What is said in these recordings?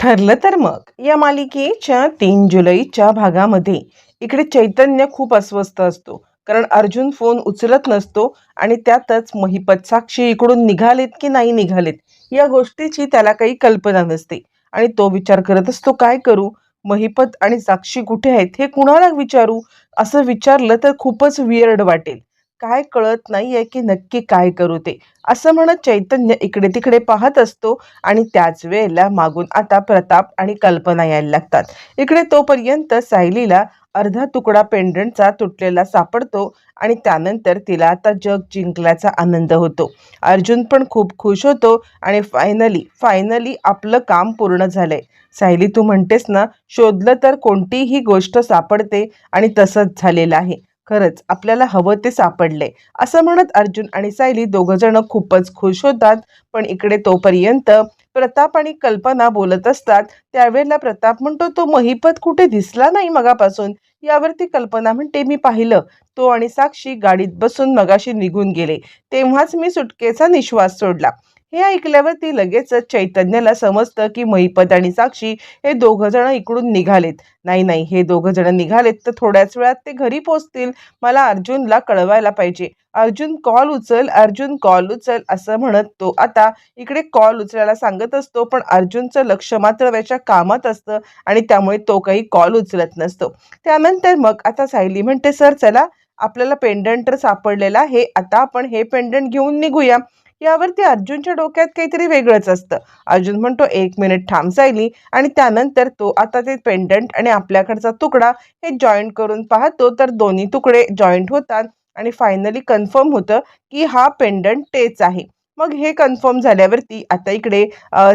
ठरलं तर मग. या मालिकेच्या तीन जुलैच्या भागामध्ये इकडे चैतन्य खूप अस्वस्थ असतो. कारण अर्जुन फोन उचलत नसतो आणि त्यातच महिपत साक्षी इकडून निघालेत की नाही निघालेत या गोष्टीची त्याला काही कल्पना नसते. आणि तो विचार करत असतो काय करू? महिपत आणि साक्षी कुठे आहेत? हे कुणाला विचारू? असं विचारलं तर खूपच वियर्ड वाटेल. काय कळत नाहीये की नक्की काय करू ते. असं म्हणत चैतन्य इकडे तिकडे पाहत असतो आणि त्याच वेळेला मागून आता प्रताप आणि कल्पना यायला लागतात. इकडे तोपर्यंत सायलीला अर्धा तुकडा पेंडंटचा तुटलेला सापडतो आणि त्यानंतर तिला आता जग जिंकल्याचा आनंद होतो. अर्जुन पण खूप खुश होतो आणि फायनली फायनली आपलं काम पूर्ण झालंय. सायली तू म्हणतेस ना शोधलं तर कोणतीही गोष्ट सापडते आणि तसंच झालेलं आहे. खरंच आपल्याला हवं ते सापडले. असं म्हणत अर्जुन आणि सायली दोघं जण खूपच खुश होतात. पण इकडे तोपर्यंत प्रताप आणि कल्पना बोलत असतात. त्यावेळेला प्रताप म्हणतो तो महिपत कुठे दिसला नाही मगापासून? यावरती कल्पना म्हणते मी पाहिलं. तो आणि साक्षी गाडीत बसून मगाशी निघून गेले. तेव्हाच मी सुटकेचा निश्वास सोडला. हे ऐकल्यावर ती लगेचच चैतन्याला समजतं की महिपत आणि साक्षी हे दोघं जण इकडून निघालेत. नाही नाही हे दोघं जण निघालेत तर थोड्याच वेळात ते घरी पोचतील. मला अर्जुनला कळवायला पाहिजे. अर्जुन कॉल उचल अर्जुन कॉल उचल असं म्हणत तो आता इकडे कॉल उचलायला सांगत असतो पण अर्जुनचं लक्ष मात्र त्याच्या कामात असतं आणि त्यामुळे तो काही कॉल उचलत नसतो. त्यानंतर मग आता सायली म्हणते सर चला आपल्याला पेंडंट तर सापडलेला हे आता आपण हे पेंडंट घेऊन निघूया. यावरती अर्जुनच्या डोक्यात काहीतरी वेगळंच असतं. अर्जुन म्हणतो एक मिनिट थांब सायली. आणि त्यानंतर तो आता ते पेंडंट आणि आपल्याकडचा तुकडा हे जॉईंट करून पाहतो. तर दोन्ही तुकडे जॉईंट होतात आणि फायनली कन्फर्म होतं की हा पेंडंट तेच आहे. मग हे कन्फर्म झाल्यावरती आता इकडे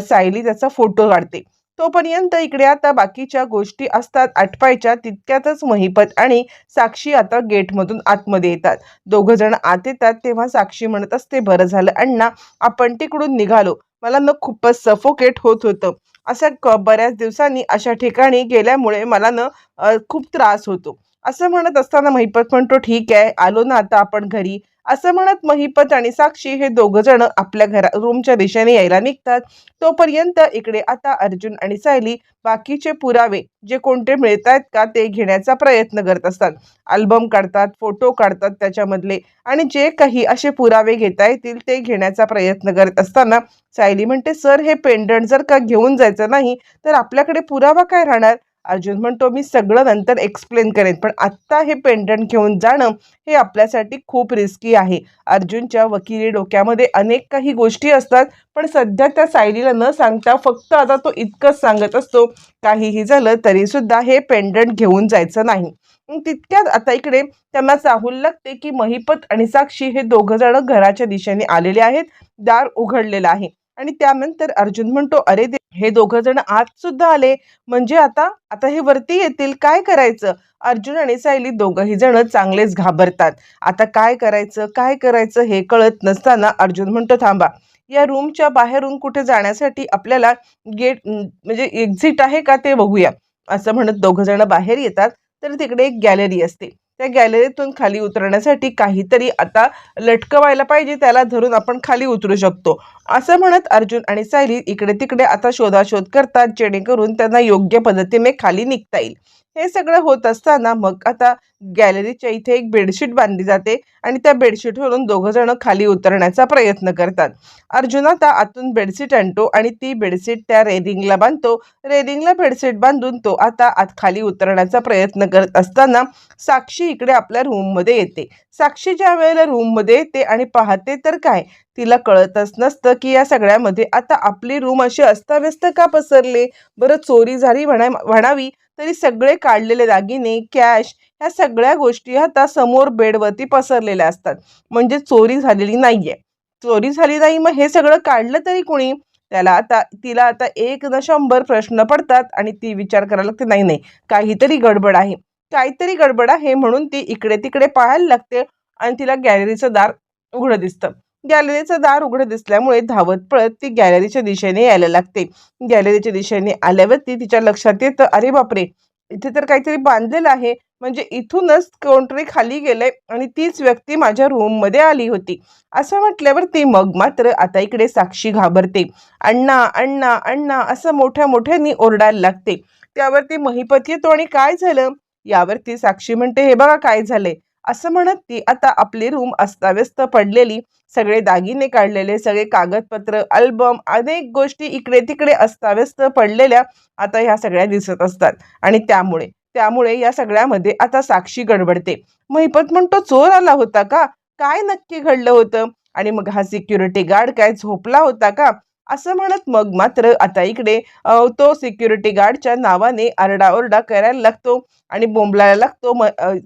सायली त्याचा फोटो काढते. तोपर्यंत इकडे आता बाकीच्या गोष्टी असतात आटपायच्या तितक्यातच महिपत आणि साक्षी आता गेटमधून आतमध्ये येतात. दोघं जण आत येतात तेव्हा साक्षी म्हणत असते बरं झालं अण्णा आपण तिकडून निघालो. मला न खूपच सफोकेट होत होतं. असं क बऱ्याच दिवसांनी अशा ठिकाणी गेल्यामुळे मला न खूप त्रास होतो. असं म्हणत असताना महिपत म्हणतो ठीक आहे आलो ना आता आपण घरी. असं म्हणत महिपत आणि साक्षी हे दोघ जण आपल्या घरा रूमच्या दिशेने यायला निघतात. तोपर्यंत इकडे आता अर्जुन आणि सायली बाकीचे पुरावे जे कोणते मिळत आहेत का ते घेण्याचा प्रयत्न करत असतात. अल्बम काढतात फोटो काढतात त्याच्यामधले आणि जे काही असे पुरावे घेता येतील ते घेण्याचा प्रयत्न करत असताना सायली म्हणते सर हे पेंडंट जर का घेऊन जायचं नाही तर आपल्याकडे पुरावा काय राहणार? अर्जुन म्हणतो मी सगळं नंतर एक्सप्लेन करेन पण आत्ता हे पेंडंट घेऊन जाणं हे आपल्यासाठी खूप रिस्की आहे. अर्जुनच्या वकिली डोक्यामध्ये अनेक काही गोष्टी असतात पण सध्या त्या सायलीला न सांगता फक्त आता तो इतकंच सांगत असतो काहीही झालं तरीसुद्धा हे पेंडंट घेऊन जायचं नाही. मग तितक्यात आता इकडे त्यांना चाहूल लागते की महिपत आणि साक्षी हे दोघं जण घराच्या दिशेने आलेले आहेत दार उघडलेलं आहे. आणि त्यानंतर अर्जुन म्हणतो अरे दे हे दोघं जण आत सुद्धा आले. म्हणजे आता आता हे वरती येतील. काय करायचं? अर्जुन आणि सायली दोघंही जण चांगलेच घाबरतात. आता काय करायचं? काय करायचं? हे कळत नसताना अर्जुन म्हणतो थांबा. या रूमच्या बाहेरून कुठे जाण्यासाठी आपल्याला गेट म्हणजे एक्झिट आहे का ते बघूया. असं म्हणत दोघं जण बाहेर येतात. तर तिकडे एक गॅलरी असते. त्या गॅलरीतून खाली उतरण्यासाठी काहीतरी आता लटकवायला पाहिजे. त्याला धरून आपण खाली उतरू शकतो. असं म्हणत अर्जुन आणि सायली इकडे तिकडे आता शोधाशोध करतात जेणेकरून त्यांना योग्य पद्धतीने खाली निघता येईल. हे सगळं होत असताना मग आता गॅलरीच्या इथे एक बेडशीट बांधली जाते आणि त्या बेडशीटवरून दोघं जण खाली उतरण्याचा प्रयत्न करतात. अर्जुन आता आतून बेडशीट आणतो आणि ती बेडशीट त्या रेलिंगला बांधतो. रेलिंगला बेडशीट बांधून तो आता आत खाली उतरण्याचा प्रयत्न करत असताना साक्षी इकडे आपल्या रूममध्ये येते. साक्षी ज्या वेळेला रूममध्ये येते आणि पाहते तर काय? तिला कळतच नसतं की या सगळ्यामध्ये आता आपली रूम अशी अस्ताव्यस्त का पसरले? बरं चोरी झाली म्हणा म्हणावी तरी सगळे काढलेले दागिने कॅश ह्या सगळ्या गोष्टी आता समोर बेडवरती पसरलेल्या असतात. म्हणजे चोरी झालेली नाहीये. चोरी झाली नाही मग हे सगळं काढलं तरी कोणी? त्याला आता तिला आता एक न शंभर प्रश्न पडतात आणि ती विचार करायला लागते नाही नाही काहीतरी गडबड आहे. काहीतरी गडबड आहे म्हणून ती इकडे तिकडे पाहायला लागते आणि तिला गॅलरीचं दार उघडं दिसतं. गॅलरीचं दार उघडं दिसल्यामुळे धावत पळत ती गॅलरीच्या दिशेने यायला लागते. गॅलरीच्या दिशेने आल्यावरती तिच्या लक्षात येतं अरे बापरे! इथे तर काहीतरी बांधलेलं आहे. म्हणजे इथूनच कोणतरी खाली गेलंय आणि तीच व्यक्ती माझ्या रूममध्ये आली होती. असं म्हटल्यावर ती मग मात्र आता इकडे साक्षी घाबरते. अण्णा अण्णा अण्णा असं मोठ्या मोठ्यानी ओरडायला लागते. त्यावरती महिपत येतो आणि काय झालं? यावरती साक्षी म्हणते हे बघा काय झालंय. असं म्हणत ती आता आपली रूम अस्ताव्यस्त पडलेली सगळे दागिने काढलेले सगळे कागदपत्र अल्बम अनेक गोष्टी इकडे तिकडे अस्ताव्यस्त पडलेल्या आता ह्या सगळ्या दिसत असतात. आणि त्यामुळे त्यामुळे या सगळ्यामध्ये आता साक्षी गडबडते. महिपत म्हणतो चोर आला होता का? काय नक्की घडलं होतं? आणि मग हा सिक्युरिटी गार्ड काय झोपला होता का? असं म्हणत मग मात्र आता इकडे तो सिक्युरिटी गार्डच्या नावाने आरडाओरडा करायला लागतो आणि बोंबलायला लागतो. म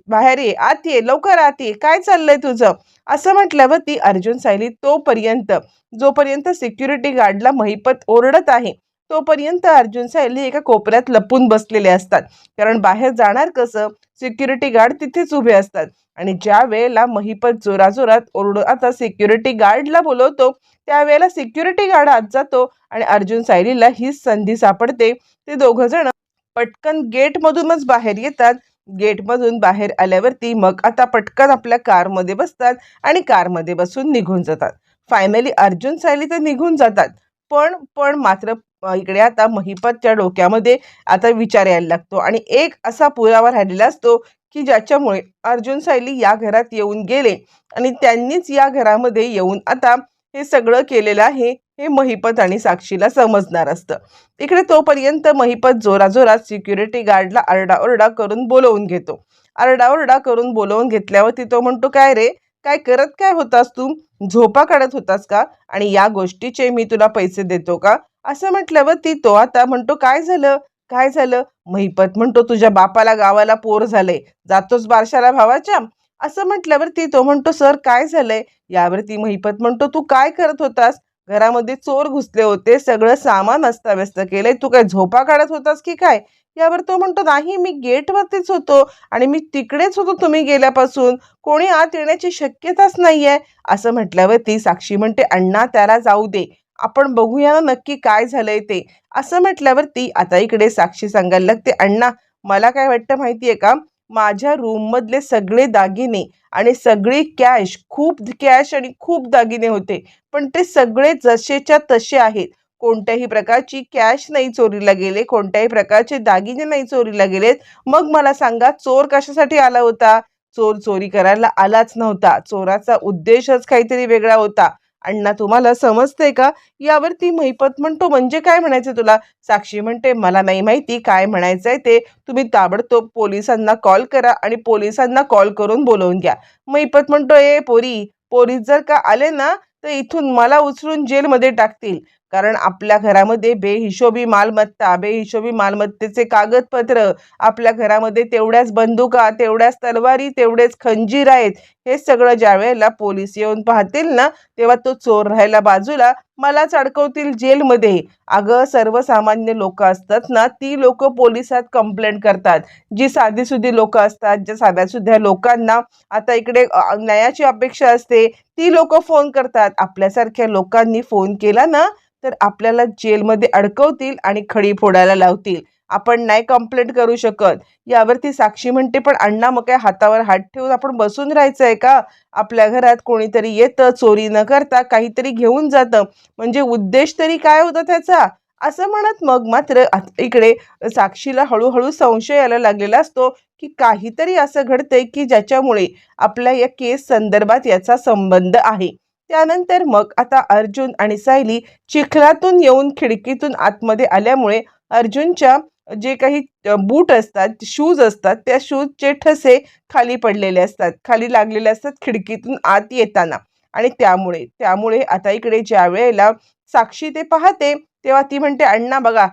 बाहेर ये आत ये लवकर आत ये काय चाललंय तुझं? असं म्हटल्यावर ती अर्जुन सायली तोपर्यंत जोपर्यंत सिक्युरिटी गार्डला महिपत ओरडत आहे तोपर्यंत अर्जुन सायली एका कोपऱ्यात लपून बसलेले असतात. कारण बाहेर जाणार कसं? सिक्युरिटी गार्ड तिथेच उभे असतात. आणि ज्या वेळेला महिपत जोराजोरात ओरडून आता सिक्युरिटी गार्डला बोलवतो त्यावेळेला सिक्युरिटी गार्ड आत जातो आणि अर्जुन सायलीला हीच संधी सापडते. ते दोघं जण पटकन गेटमधूनच बाहेर येतात. गेटमधून बाहेर आल्यावरती मग आता पटकन आपल्या कारमध्ये बसतात आणि कारमध्ये बसून निघून जातात. फायनली अर्जुन सायली तर निघून जातात. पण पण मात्र इकडे आता महिपतच्या डोक्यामध्ये आता विचार यायला लागतो. आणि एक असा पुरावा राहिलेला असतो की ज्याच्यामुळे अर्जुन सायली या घरात येऊन गेले आणि त्यांनीच या घरामध्ये येऊन आता हे सगळं केलेलं आहे हे महिपत आणि साक्षीला समजणार असतं. इकडे तोपर्यंत महिपत जोराजोरात सिक्युरिटी गार्डला आरडाओरडा करून बोलवून घेतो. आरडाओरडा करून बोलवून घेतल्यावरती तो म्हणतो काय रे? काय करत काय होतास तू? झोपा काढत होतास का? आणि या गोष्टीचे मी तुला पैसे देतो का? असं म्हटल्यावर ती तो आता म्हणतो काय झालं? काय झालं? महिपत म्हणतो तुझ्या बापाला गावाला पोर झालंय जातोच बारशाला भावाच्या? असं म्हटल्यावर ती तो म्हणतो सर काय झालंय? यावर ती महिपत म्हणतो तू काय करत होतास? घरामध्ये चोर घुसले होते. सगळं सामान अस्ताव्यस्त केलंय. तू काय झोपा काढत होतास की काय? यावर तो म्हणतो नाही मी गेटवरतीच होतो आणि मी तिकडेच होतो तुम्ही गेल्यापासून. कोणी आत येण्याची शक्यताच नाहीये. असं म्हटल्यावर ती साक्षी म्हणते अण्णा त्याला जाऊ दे. आपण बघूया ना नक्की काय झालंय ते. असं म्हटल्यावर ती आता इकडे साक्षी सांगायला लागते अण्णा मला काय वाटतं माहितीये का? माझ्या रूममधले सगळे दागिने आणि सगळी कॅश खूप कॅश आणि खूप दागिने होते. पण ते सगळे जसेच्या तसे आहेत. कोणत्याही प्रकारची कॅश नाही चोरीला गेले कोणत्याही प्रकारचे दागिने नाही चोरीला गेलेत. मग मला सांगा चोर कशासाठी आला होता? चोर चोरी करायला आलाच नव्हता. चोराचा उद्देशच काहीतरी वेगळा होता. अण्णा तुम्हाला समजतंय का? यावरती महिपत म्हणतो म्हणजे काय म्हणायचं तुला? साक्षी म्हणते मला नाही माहिती काय म्हणायचंय ते. तुम्ही ताबडतोब पोलिसांना कॉल करा आणि पोलिसांना कॉल करून बोलवून घ्या. महिपत म्हणतो ए पोरी पोलीस जर का आले ना तर इथून मला उचलून जेलमध्ये टाकतील. कारण आपल्या घरामध्ये बेहिशोबी मालमत्ता बेहिशोबी मालमत्तेचे कागदपत्र आपल्या घरामध्ये तेवढ्याच बंदुका तेवढ्याच तलवारी तेवढेच खंजीर आहेत हे सगळं ज्या वेळेला पोलीस येऊन पाहतील ना तेव्हा तो चोर राहायला बाजूला मलाच अडकवतील जेलमध्ये. अगं सर्वसामान्य लोक असतात ना ती लोक पोलिसात कंप्लेंट करतात. जी साधीसुधी लोक असतात ज्या साध्यासुध्या लोकांना आता इकडे न्यायाची अपेक्षा असते ती लोक फोन करतात. आपल्यासारख्या लोकांनी फोन केला ना तर आपल्याला जेलमध्ये अडकवतील आणि खडी फोडायला लावतील. आपण नाही कंप्लेंट करू शकत. यावरती साक्षी म्हणते पण अण्णा मग काय हातावर हात ठेवून आपण बसून राहायचं आहे का? आपल्या घरात कोणीतरी येतं चोरी न करता काहीतरी घेऊन जातं. म्हणजे उद्देश तरी काय होता त्याचा? असं म्हणत मग मात्र इकडे साक्षीला हळूहळू संशय यायला लागलेला असतो की काहीतरी असं घडतंय की ज्याच्यामुळे आपल्या या केस संदर्भात याचा संबंध आहे. त्यानंतर मग आता अर्जुन आणि सायली चिखलातून येऊन खिडकीतून आतमध्ये आल्यामुळे अर्जुनच्या जे काही बूट असतात शूज असतात त्या शूजचे ठसे खाली पडलेले असतात खाली लागलेले असतात खिडकीतून आत येताना. आणि त्यामुळे त्यामुळे आता इकडे ज्या वेळेला साक्षी ते पाहते तेव्हा ती म्हणते अण्णा बघा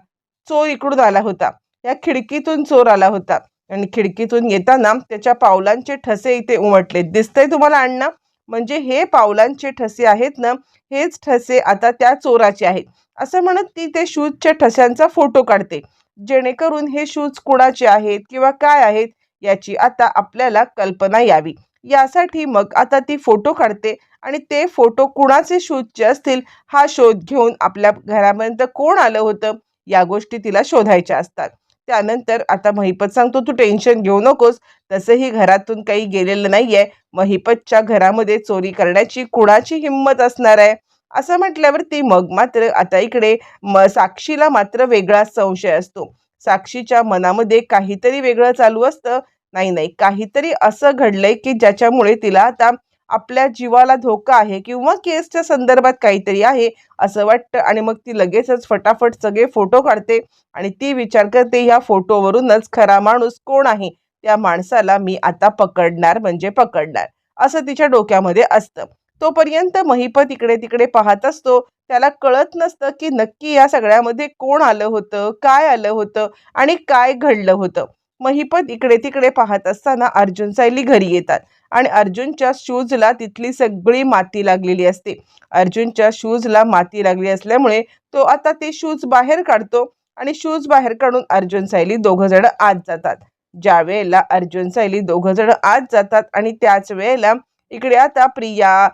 चोर इकडून आला होता. या खिडकीतून चोर आला होता. आणि खिडकीतून येताना त्याच्या पावलांचे ठसे इथे उमटले दिसतंय तुम्हाला अण्णा? म्हणजे हे पावलांचे ठसे आहेत ना हेच ठसे आता त्या चोराचे आहेत. असं म्हणत ती ते शूजच्या ठस्यांचा फोटो काढते. जेणेकरून हे शूज कुणाचे आहेत किंवा काय आहेत याची आता आपल्याला कल्पना यावी. यासाठी मग आता ती फोटो काढते आणि ते फोटो कुणाचे शूजचे असतील हा शोध घेऊन आपल्या घरापर्यंत कोण आलं होतं या गोष्टी तिला शोधायच्या असतात. त्यानंतर आता महिपत सांगतो तू टेन्शन घेऊ नकोस. तसंही घरातून काही गेलेलं नाहीये. महिपतच्या घरामध्ये चोरी करण्याची कुणाची हिंमत असणार आहे? असं म्हटल्यावरती मग मात्र आता इकडे म साक्षीला मात्र वेगळाच संशय असतो. साक्षीच्या मनामध्ये काहीतरी वेगळं चालू असतं. नाही नाही. काहीतरी असं घडलंय की ज्याच्यामुळे तिला आता आपल्या जीवाला धोका आहे किंवा केसच्या संदर्भात काहीतरी आहे असं वाटतं आणि मग ती लगेचच फटाफट सगळे फोटो काढते आणि ती विचार करते ह्या फोटोवरूनच खरा माणूस कोण आहे? त्या माणसाला मी आता पकडणार म्हणजे पकडणार. असं तिच्या डोक्यामध्ये असतं. तोपर्यंत महिपत इकडे तिकडे पाहत असतो. त्याला कळत नसतं की नक्की या सगळ्यामध्ये कोण आलं होतं काय आलं होतं आणि काय घडलं होतं. महिपत इकडे तिकडे पाहत असताना अर्जुन सायली घरी येतात. आणि अर्जुनच्या शूजला तिथली सगळी माती लागलेली असते. अर्जुनच्या शूजला माती लागली असल्यामुळे तो आता ते शूज बाहेर काढतो आणि शूज बाहेर काढून अर्जुन सायली दोघं जण आत जातात. ज्या वेळेला अर्जुन सायली दोघं जण आत जातात आणि त्याच वेळेला इकडे आता प्रिया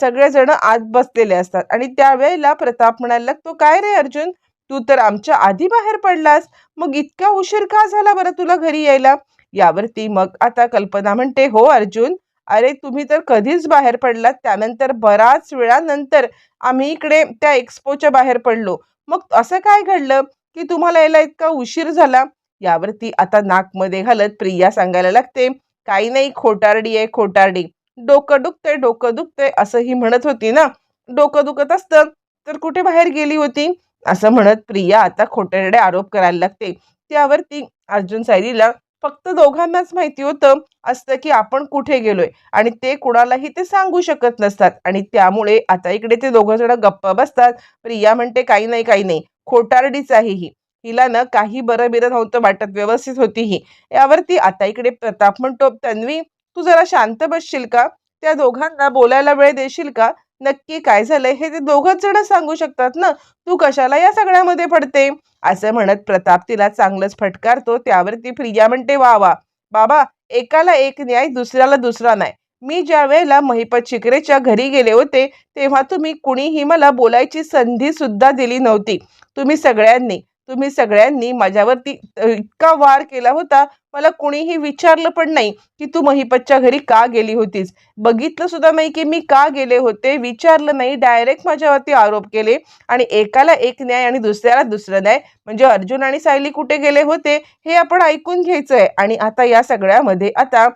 सगळेजण आत बसलेले असतात. आणि त्यावेळेला प्रताप म्हणायला लागतो काय रे अर्जुन? तू तर आमच्या आधी बाहेर पडलास. मग इतका उशीर का झाला बरं तुला घरी यायला? यावरती मग आता कल्पना म्हणते हो अर्जुन. अरे तुम्ही तर कधीच बाहेर पडलात. त्यानंतर बराच वेळानंतर आम्ही इकडे त्या एक्सपोच्या बाहेर पडलो. मग असं काय घडलं की तुम्हाला यायला इतका उशीर झाला? यावरती आता नाकमध्ये घालत प्रिया सांगायला लागते काही नाही खोटारडी आहे खोटारडी. डोकं दुखतंय डोकं दुखतंय असं ही म्हणत होती ना. डोकं दुखत असतं तर कुठे बाहेर गेली होती? असं म्हणत प्रिया आता खोटारडे आरोप करायला लागते. त्यावरती अर्जुन सायलीला फक्त दोघांनाच माहिती होतं असतं की आपण कुठे गेलोय आणि ते कुणालाही ते सांगू शकत नसतात. आणि त्यामुळे आता इकडे ते दोघं जण गप्प बसतात. प्रिया म्हणते काही नाही काही नाही. खोटारडीच आहे ही. हिला ना काही बरं बिरं नव्हतं वाटत व्यवस्थित होती ही. यावरती आता इकडे प्रताप म्हणतो तन्वी तू जरा शांत बसशील का? त्या दोघांना बोलायला वेळ देशील का? नक्की काय झालंय हे ते दोघंच जण सांगू शकतात ना? तू कशाला या सगळ्यामध्ये पडते? असं म्हणत प्रताप तिला चांगलंच फटकारतो. त्यावरती प्रिया म्हणते वा वा. बाबा एकाला एक न्याय दुसऱ्याला दुसरा नाही. मी ज्या वेळेला महिपत शिकरेच्या घरी गेले होते तेव्हा तुम्ही कुणीही मला बोलायची संधी सुद्धा दिली नव्हती. तुम्ही सगळ्यांनी तुम्ही सगळ्यांनी माझ्यावरती इतका वार केला होता मला कुणीही विचारलं पण नाही की तू महिपतच्या घरी का गेली होतीस. बघितलं सुद्धा नाही की मी का गेले होते विचारलं नाही डायरेक्ट माझ्यावरती आरोप केले आणि एकाला एक न्याय आणि दुसऱ्याला दुसरं न्याय. म्हणजे अर्जुन आणि सायली कुठे गेले होते हे आपण ऐकून घ्यायचं आहे आणि आता या सगळ्यामध्ये आता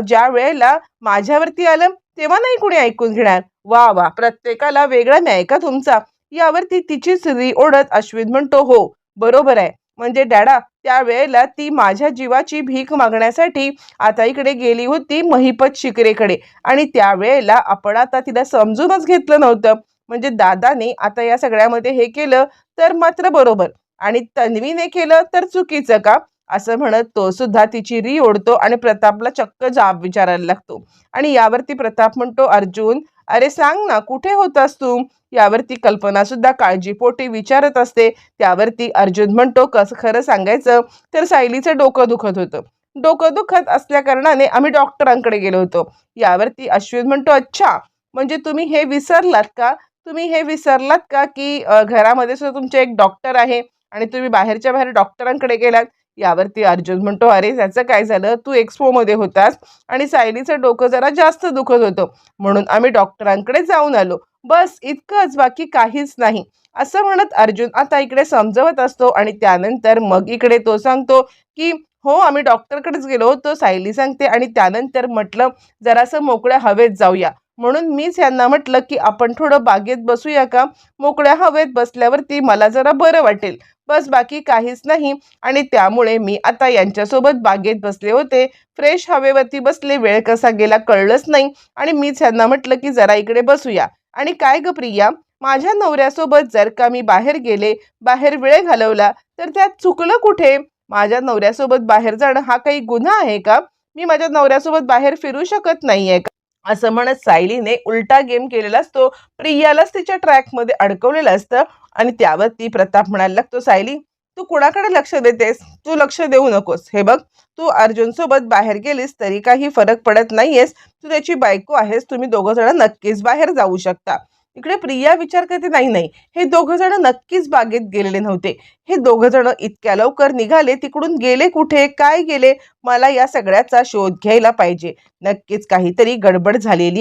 ज्या वेळेला माझ्यावरती आलं तेव्हा नाही कुणी ऐकून घेणार. वा वा प्रत्येकाला वेगळा न्याय का तुमचा? यावरती तिची री ओढत अश्विन म्हणतो हो बरोबर आहे. म्हणजे डॅडा त्यावेळेला ती माझ्या जीवाची भीक मागण्यासाठी आता इकडे गेली होती महिपत शिकरेकडे आणि त्यावेळेला आपण आता तिला समजूनच घेतलं नव्हतं. म्हणजे दादाने आता या सगळ्यामध्ये हे केलं तर मात्र बरोबर. आणि तन्वीने केलं तर चुकीचं का? असं म्हणत तो सुद्धा तिची री ओढतो आणि प्रतापला चक्क जाब विचारायला लागतो. आणि यावरती प्रताप म्हणतो अर्जुन अरे सांग ना कुठे होतास तू? यावरती कल्पना सुद्धा काळजीपोटी विचारत असते. त्यावरती अर्जुन म्हणतो कसं खरं सांगायचं तर सायलीचं डोकं दुखत होतं. डोकं दुखत असल्या कारणाने आम्ही डॉक्टरांकडे गेलो होतो. यावरती अश्विन म्हणतो अच्छा म्हणजे तुम्ही हे विसरलात का? तुम्ही हे विसरलात का की घरामध्ये सुद्धा तुमचे एक डॉक्टर आहे आणि तुम्ही बाहेरच्या बाहेर डॉक्टरांकडे गेलात? यावरती अर्जुन म्हणतो अरे त्याचं काय झालं? तू एक्सपोमध्ये होतास आणि सायलीचं डोकं जरा जास्त दुखत होतं. म्हणून आम्ही डॉक्टरांकडे जाऊन आलो. बस इतकंच. बाकी काहीच नाही. असं म्हणत अर्जुन आता इकडे समजवत असतो आणि त्यानंतर मग इकडे तो सांगतो की हो आम्ही डॉक्टरकडेच गेलो. होतो सायली सांगते आणि त्यानंतर म्हटलं जरासं मोकळ्या हवेत जाऊया. म्हणून मीच यांना म्हटलं की आपण थोडं बागेत बसूया का? मोकळ्या हवेत बसल्यावरती मला जरा बरं वाटेल. बस बाकी काहीच नाही. आणि त्यामुळे मी आता यांच्यासोबत बागेत बसले होते. फ्रेश हवेवरती बसले वेळ कसा गेला कळलंच नाही. आणि मीच यांना म्हटलं की जरा इकडे बसूया. आणि काय ग प्रिया? माझ्या नवऱ्यासोबत जर का मी बाहेर गेले बाहेर वेळ घालवला तर त्यात चुकलं कुठे? माझ्या नवऱ्यासोबत बाहेर जाणं हा काही गुन्हा आहे का? मी माझ्या नवऱ्यासोबत बाहेर फिरू शकत नाही आहे का? असं म्हणत सायलीने उलटा गेम केलेला असतो. प्रियालाच तिच्या ट्रॅकमध्ये अडकवलेलं असतं आणि त्यावर ती प्रताप म्हणायला लागतो सायली तू कुणाकडे लक्ष देतेस? तू लक्ष देऊ नकोस. हे बघ तू अर्जुन सोबत बाहेर गेलीस तरी काही फरक पडत नाहीयेस. तू त्याची बायको आहेस. तुम्ही दोघं जण नक्कीच बाहेर जाऊ शकता. इकडे प्रिया विचार करते नाही नाही हे दोघं जण नक्कीच बागेत गेलेले नव्हते. हे दोघं जण इतक्या लवकर निघाले तिकडून गेले कुठे? काय गेले? मला या सगळ्याचा शोध घ्यायला पाहिजे. नक्कीच काहीतरी गडबड झालेली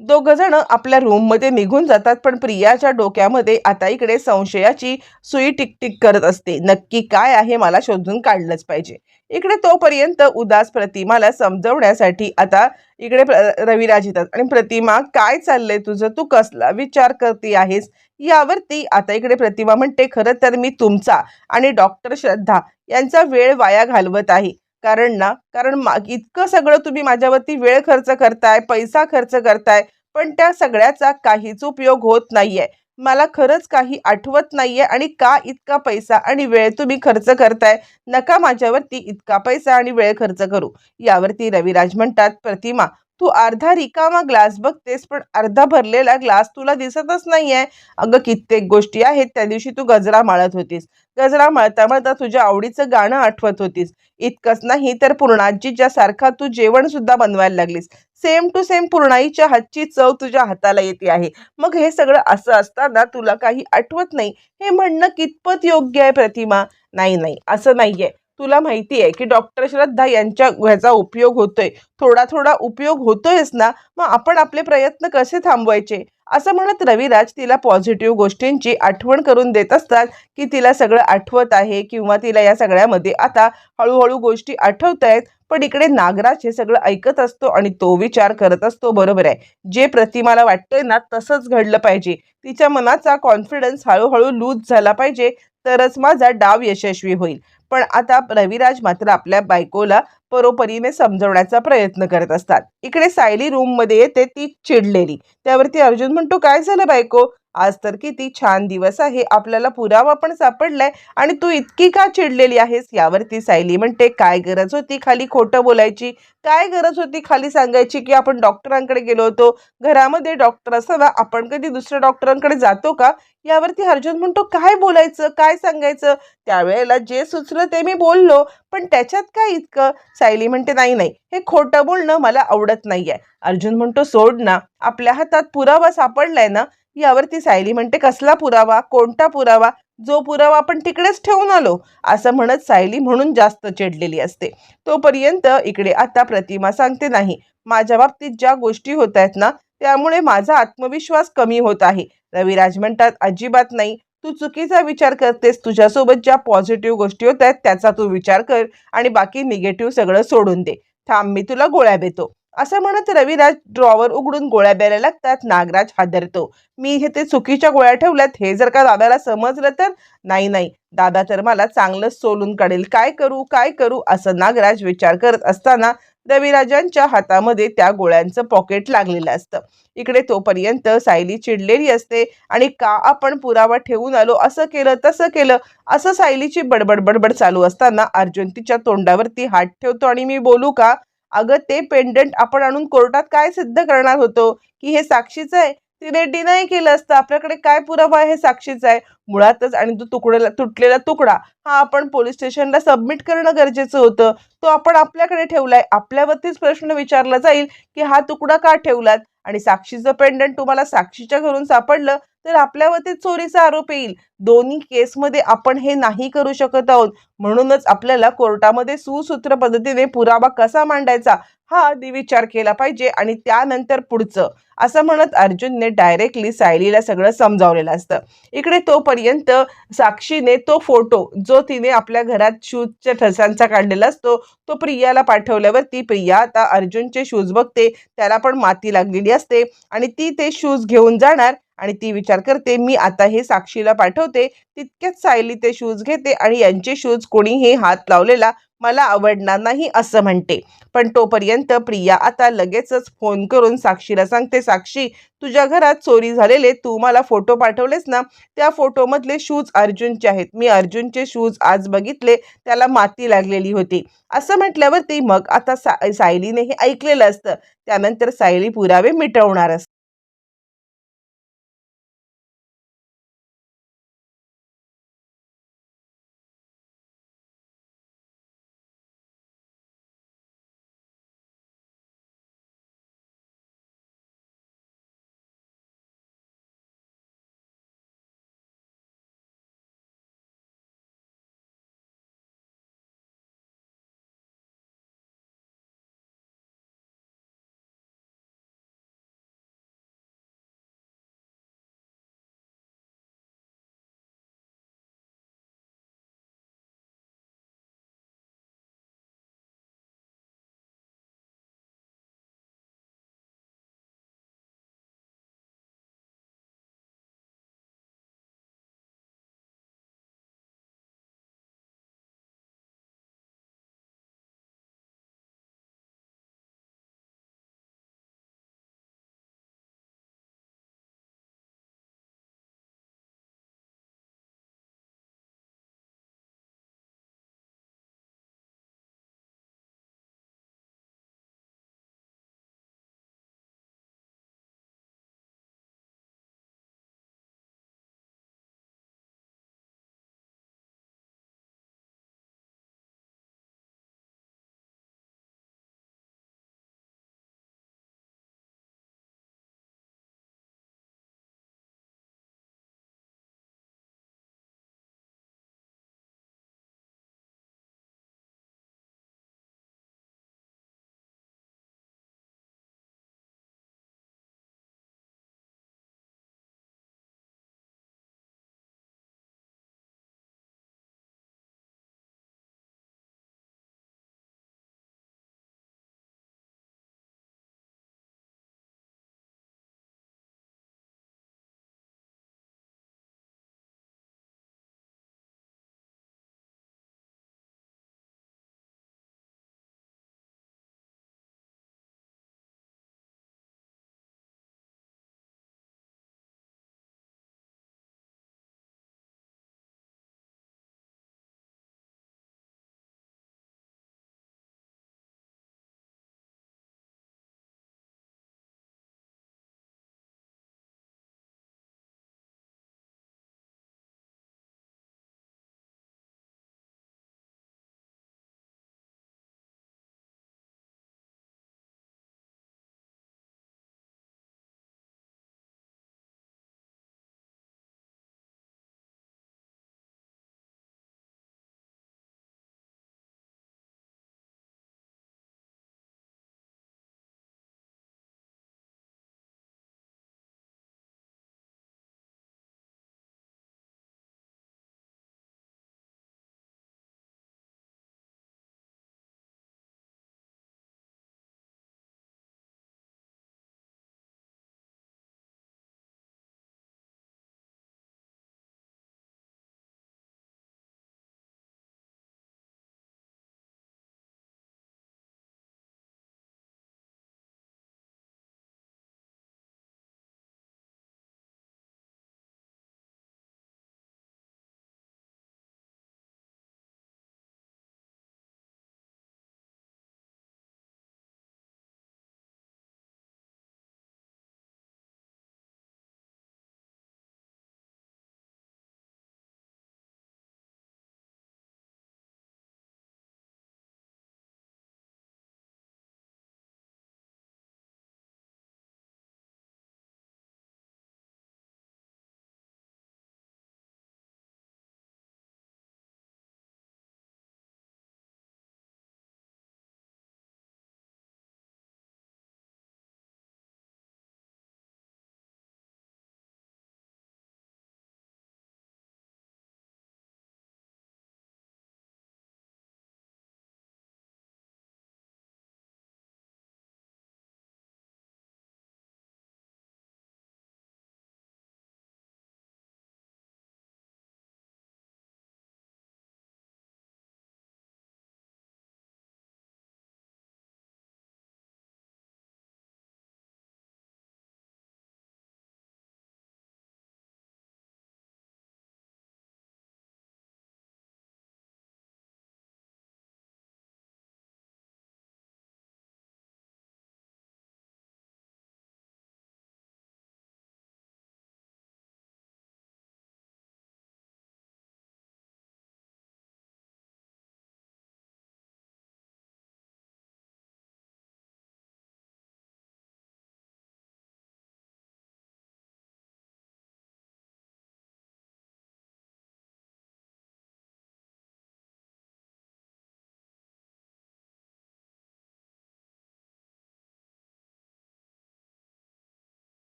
दोघं जण आपल्या रूममध्ये निघून जातात पण प्रियाच्या डोक्यामध्ये आता इकडे संशयाची सुई टिकटिक करत असते. नक्की काय आहे? मला शोधून काढलंच पाहिजे. इकडे तोपर्यंत उदास प्रतिमाला समजवण्यासाठी आता इकडे रविराज येतात. आणि प्रतिमा काय चाललंय तुझं? तू कसला विचार करते आहेस? यावरती आता इकडे प्रतिमा म्हणते खरं तर मी तुमचा आणि डॉक्टर श्रद्धा यांचा वेळ वाया घालवत आहे. कारण ना कारण मा- इतकं सगळं तुम्ही माझ्यावरती वेळ खर्च करताय पैसा खर्च करताय पण त्या सगळ्याचा काहीच उपयोग होत नाहीये. मला खरंच काही आठवत नाहीये आणि का इतका पैसा आणि वेळ तुम्ही खर्च करताय? नका माझ्यावरती इतका पैसा आणि वेळ खर्च करू. यावरती रविराज म्हणतात प्रतिमा तू अर्धा रिकामा ग्लास बघतेस पण अर्धा भरलेला ग्लास तुला दिसतच नाहीये. अगं कित्येक गोष्टी आहेत त्या दिवशी तू गजरा माळत होतीस. गजरा मळता मळता तुझ्या आवडीचं गाणं आठवत होतीस. इतकंच नाही तर पूर्णाजीच्या सारखा तू जेवण सुद्धा बनवायला लागलीस. सेम टू सेम पूर्णाईच्या हातची चव तुझ्या हाताला येते आहे. मग हे सगळं असं असताना तुला काही आठवत नाही? हे म्हणणं कितपत योग्य आहे प्रतिमा? नाही नाही असं नाहीये. तुला माहिती आहे की डॉक्टर श्रद्धा यांच्या ह्याचा उपयोग होतोय. थोडा थोडा उपयोग होतोयच ना मग आपण आपले प्रयत्न कसे थांबवायचे? असं म्हणत रविराज तिला पॉझिटिव्ह गोष्टींची आठवण करून देत असतात की तिला सगळं आठवत आहे किंवा तिला या सगळ्यामध्ये आता हळूहळू गोष्टी आठवत आहेत पण इकडे नागराज हे सगळं ऐकत असतो आणि तो विचार करत असतो बरोबर आहे. जे प्रतिमाला वाटतंय ना तसंच घडलं पाहिजे. तिच्या मनाचा कॉन्फिडन्स हळूहळू लूज झाला पाहिजे तरच माझा डाव यशस्वी होईल. पण आता रविराज मात्र आपल्या बायकोला परोपरीने समजवण्याचा प्रयत्न करत असतात. इकडे सायली रूममध्ये येते ती चिडलेली. त्यावरती अर्जुन म्हणतो काय झालं बायको? आज तर किती छान दिवस आहे. आपल्याला पुरावा पण सापडलाय आणि तू इतकी का चिडलेली आहेस? यावरती सायली म्हणते काय गरज होती खाली खोटं बोलायची? काय गरज होती खाली सांगायची की आपण डॉक्टरांकडे गेलो होतो? घरामध्ये डॉक्टर असावा आपण कधी दुसऱ्या डॉक्टरांकडे जातो का? यावरती अर्जुन म्हणतो काय बोलायचं? काय सांगायचं? त्यावेळेला जे सुचलं ते मी बोललो पण त्याच्यात काय इतकं? सायली म्हणते नाही नाही हे खोटं बोलणं मला आवडत नाहीये. अर्जुन म्हणतो सोड ना आपल्या हातात पुरावा सापडलाय ना यावरती सायली म्हणते कसला पुरावा? कोणता पुरावा? जो पुरावा आपण तिकडेच ठेवून आलो असं म्हणत सायली म्हणून जास्त चिडलेली असते. तोपर्यंत इकडे आता प्रतिमा सांगते नाही माझ्या बाबतीत ज्या गोष्टी होत आहेत ना त्यामुळे माझा आत्मविश्वास कमी होत आहे. रविराज म्हणतात अजिबात नाही. तू चुकीचा विचार करतेस. तुझ्यासोबत ज्या पॉझिटिव्ह गोष्टी होत आहेत त्याचा तू विचार कर आणि बाकी निगेटिव्ह सगळं सोडून दे. थांब मी तुला गोळ्या देतो. असं म्हणत रविराज ड्रॉवर उघडून गोळ्या द्यायला लागतात. नागराज हादरतो. मी हे ते चुकीच्या गोळ्या ठेवल्यात हे जर का दादाला समजलं तर? नाही नाही. दादा तर मला चांगलंच सोलून काढेल. काय करू काय करू? असं नागराज विचार करत असताना रविराजांच्या हातामध्ये त्या गोळ्यांचं पॉकेट लागलेलं असतं. इकडे तोपर्यंत सायली चिडलेली असते आणि का आपण पुरावा ठेवून आलो? असं केलं तसं केलं. असं सायलीची बडबड बडबड चालू असताना अर्जुन तिच्या तोंडावरती हात ठेवतो आणि मी बोलू का? अगं ते पेंडंट आपण आणून कोर्टात काय सिद्ध करणार होतो? की हे साक्षीचं आहे? तिने डिनाय केलं असतं. आपल्याकडे काय पुरावा आहे? हे साक्षीचा आहे. मुळातच आणि तो तुकडेला तुटलेला तुकडा हा आपण पोलीस स्टेशनला सबमिट करणं गरजेचं होतं. तो आपण आपल्याकडे ठेवलाय. आपल्यावरतीच प्रश्न विचारला जाईल की हा तुकडा का ठेवलात? आणि साक्षीचं पेंडंट तुम्हाला साक्षीच्या घरून सापडलं तर आपल्यावरती चोरीचा आरोप येईल. दोन्ही केसमध्ये आपण हे नाही करू शकत आहोत. म्हणूनच आपल्याला कोर्टामध्ये सुसूत्र पद्धतीने पुरावा कसा मांडायचा? हा आधी विचार केला पाहिजे आणि त्यानंतर पुढचं. असं म्हणत अर्जुनने डायरेक्टली सायलीला सगळं समजावलेलं असतं. इकडे तोपर्यंत साक्षीने तो फोटो जो तिने आपल्या घरात शूजच्या ठसांचा काढलेला असतो तो प्रियाला पाठवल्यावर ती प्रिया आता अर्जुनचे शूज बघते त्याला पण माती लागलेली असते आणि ती ते शूज घेऊन जाणार आणि ती विचार करते मी आता हे साक्षीला पाठवते तितक्याच सायली ते शूज घेते आणि यांचे शूज कोणीही हात लावलेला मला आवडणार नाही असं म्हणते. पण तोपर्यंत प्रिया आता लगेचच फोन करून साक्षीला सांगते साक्षी तुझ्या घरात चोरी झालेले तू मला फोटो पाठवलेस ना त्या फोटोमधले शूज अर्जुनचे आहेत. मी अर्जुनचे शूज आज बघितले त्याला माती लागलेली होती. असं म्हटल्यावरती मग आता सा सायलीने हे ऐकलेलं असतं. त्यानंतर सायली पुरावे मिटवणार असते.